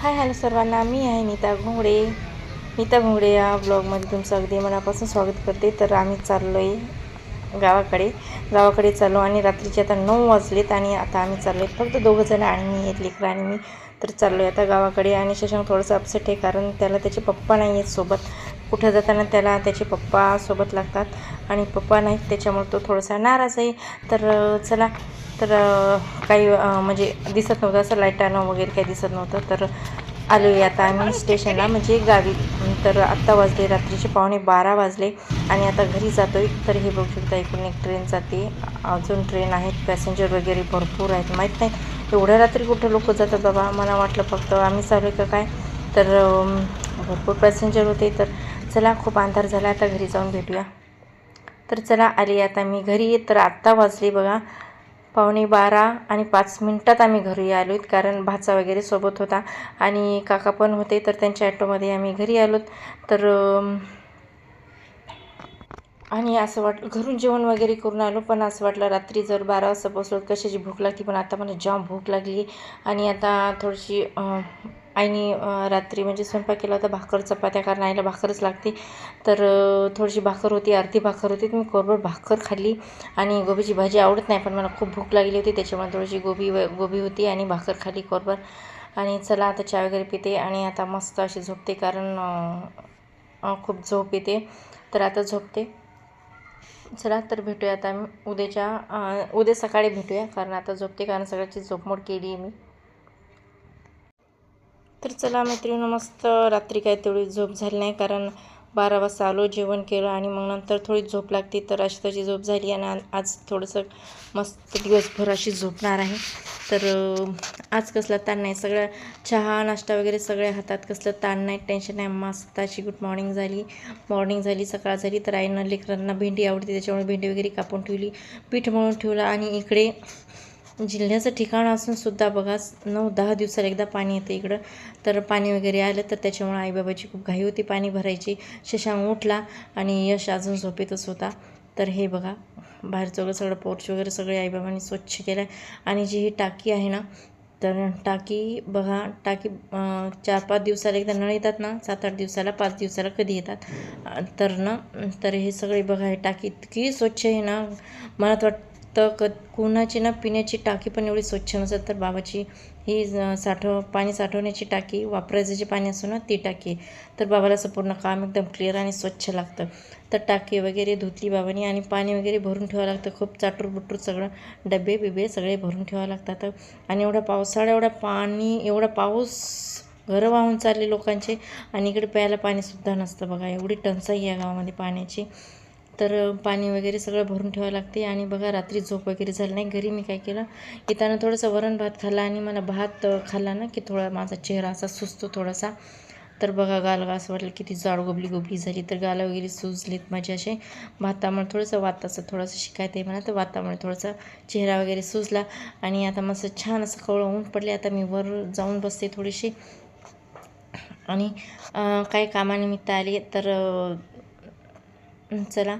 Hi hello सर्वांना. मी आहे नीता घोंगडे. नीता घोंगडे या ब्लॉगमध्ये तुमचं अगदी मनापासून स्वागत करते. तर आम्ही चाललो आहे गावाकडे. गावाकडे चाललो आणि रात्रीचे आता नऊ वाजलेत आणि आता आम्ही चाललो आहे फक्त दोघं जण आणि मी आहेत लेकरं आणि मी. तर चाललो आहे आता गावाकडे आणि शशांक थोडंसं अपसेट आहे कारण त्याला त्याचे पप्पा नाही आहेत सोबत. कुठं जाताना त्याला त्याचे पप्पा सोबत लागतात. आणि पप्पा नाहीत त्याच्यामुळे तो थोडासा नाराज आहे. तर चला. तर काही म्हणजे दिसत नव्हतं असं लाईटानं वगैरे काही दिसत नव्हतं. तर आलो आहे आता आम्ही स्टेशनला म्हणजे गावी. तर आत्ता वाजले रात्रीचे पावणे बारा वाजले. आणि आता घरी जातो आहे तर हे बघू शकता इकडून एक ट्रेन जाते. अजून ट्रेन आहेत पॅसेंजर वगैरे भरपूर आहेत माहीत नाही. एवढ्या रात्री कुठं लोक जातात बाबा? मला वाटलं फक्त आम्ही चालू आहे का काय? तर भरपूर पॅसेंजर होते. तर चला खूप अंधार झाला आता घरी जाऊन भेटूया. तर चला आली आता मी घरी. तर आत्ता वाजली बघा. पावणे बारा आणि पाच मिनटात आम्ही घरी आलो कारण भाचा वगैरे सोबत होता आणि काका पण होते तर त्यांच्या ॲटोमध्ये आम्ही घरी आलोत. तर आणि असं वाटलं घरून जेवण वगैरे करून आलो पण असं वाटलं रात्री जर बारा वाजता पोचलो कशाची भूक लागली पण आता मला जाम भूक लागली. आणि आता थोडीशी आईने रात्री म्हणजे स्वयंपाक केला होता भाकर चपात्या कारण आईला भाकरच लागते. तर थोडीशी भाकर होती अर्धी भाकर होती तर मी कोरभर भाकर खाल्ली. आणि गोबीची भाजी आवडत नाही पण मला खूप भूक लागली होती त्याच्यामुळे थोडीशी गोबी व गोबी होती आणि भाकर खाल्ली कोरभर. आणि चला आता चहा वगैरे पिते आणि आता मस्त अशी झोपते कारण खूप झोप येते. तर आता झोपते. चला तर भेटूया आता आम्ही उद्याच्या उद्या सकाळी भेटूया कारण आता झोपते कारण सगळ्याची झोपमोड केली आहे मी. तर चला मैत्रिणी मस्त रात्री काय तेवढी झोप झाली नाही कारण बारा वाजता आलो जेवण केलं आणि मग नंतर थोडी झोप लागते. तर अशी तशी झोप झाली आणि आज थोडंसं मस्त दिवसभर अशी झोपणार आहे. तर आज कसला ताण नाही. सगळ्या चहा नाश्ता वगैरे सगळ्या हातात कसलं ताण नाही टेन्शन नाही. मस्त अशी गुड मॉर्निंग झाली. मॉर्निंग झाली सकाळ झाली. तर आईनं लेकरांना भेंडी आवडते त्याच्यामुळे भेंडी वगैरे कापून ठेवली पीठ मळून ठेवलं आणि इकडे जिल्ह्याचं ठिकाण असून सुद्धा बघा नऊ दहा दिवसाला एकदा पाणी येतं इकडं. तर पाणी वगैरे आलं तर त्याच्यामुळे आईबाबाची खूप घाई होती. पाणी भरायची शशांक उठला आणि यश अजून झोपेतच होता. तर हे बघा बाहेरचं वगैरे सगळं पोर्च वगैरे सगळे आईबाबांनी स्वच्छ केलं आणि जी ही टाकी आहे ना तर टाकी बघा टाकी चार पाच दिवसाला एकदा नळ येतात ना सात आठ दिवसाला पाच दिवसाला कधी येतात. तर ना तर हे सगळे बघा हे टाकी इतकी स्वच्छ आहे ना मला तर तर क कुणाची ना पिण्याची टाकी पण एवढी स्वच्छ नसत तर बाबाची ही साठव पाणी साठवण्याची टाकी वापरायचं जे पाणी असतो ना ती टाकी. तर बाबाला असं पूर्ण काम एकदम क्लिअर आणि स्वच्छ लागतं. तर टाकी वगैरे धुतली बाबांनी आणि पाणी वगैरे भरून ठेवावं लागतं. खूप चाटूर बुटूर सगळं डबे बिबे सगळे भरून ठेवावं लागतात. आणि एवढा पावसाळा एवढा पाणी एवढा पाऊस घरं वाहून चालले लोकांचे. आणि इकडे प्यायला पाणीसुद्धा नसतं बघा एवढी टंचाई या गावामध्ये पाण्याची. तर पाणी वगैरे सगळं भरून ठेवावं लागते. आणि बघा रात्री झोप वगैरे झाली नाही. घरी मी काय केलं येताना थोडंसं वरण भात खाल्ला आणि मला भात खाल्ला ना की थोडा माझा चेहरा असा सुचतो थोडासा. तर बघा गालगा असं वाटलं किती जाड गोबली गोबली झाली. तर गाला वगैरे सुजलेत माझे असे. भातामुळे थोडंसं वाताचं थोडंसं शिकायचं आहे म्हणा तर वातामुळे थोडंसं चेहरा वगैरे सुजला. आणि आता मस्त छान असं कवळं ऊन पडले. आता मी वर जाऊन बसते थोडीशी आणि काही कामानिमित्त आली तर चला.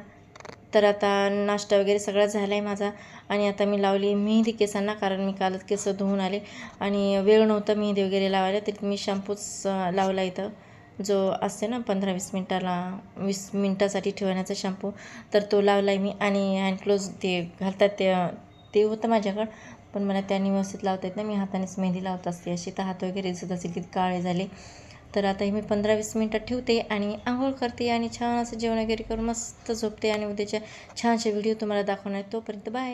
तर आता नाश्ता वगैरे सगळा झाला आहे माझा आणि आता मी लावली मेहंदी केसांना कारण मी कालच केस धुवून आले आणि वेळ नव्हता मेहंदी वगैरे लावायला तरी मी शॅम्पूच लावला इथं. जो असते ना पंधरा वीस मिनटाला वीस मिनटासाठी ठेवण्याचा शॅम्पू तर तो लावला आहे मी आणि हँडक्लोज ते घालतात ते ते होतं माझ्याकडं पण मला त्याने व्यवस्थित लावता येत नाही. मी हातानेच मेहंदी लावत असते. अशी तर हात वगैरे दिसत असेल की काळे झाले. तर आता हे मी पंधरा वीस मिनटात ठेवते आणि आंघोळ करते आणि छान असं जेवण वगैरे करून मस्त झोपते आणि उद्याच्या छानशा व्हिडिओ तुम्हाला दाखवणार तोपर्यंत बाय.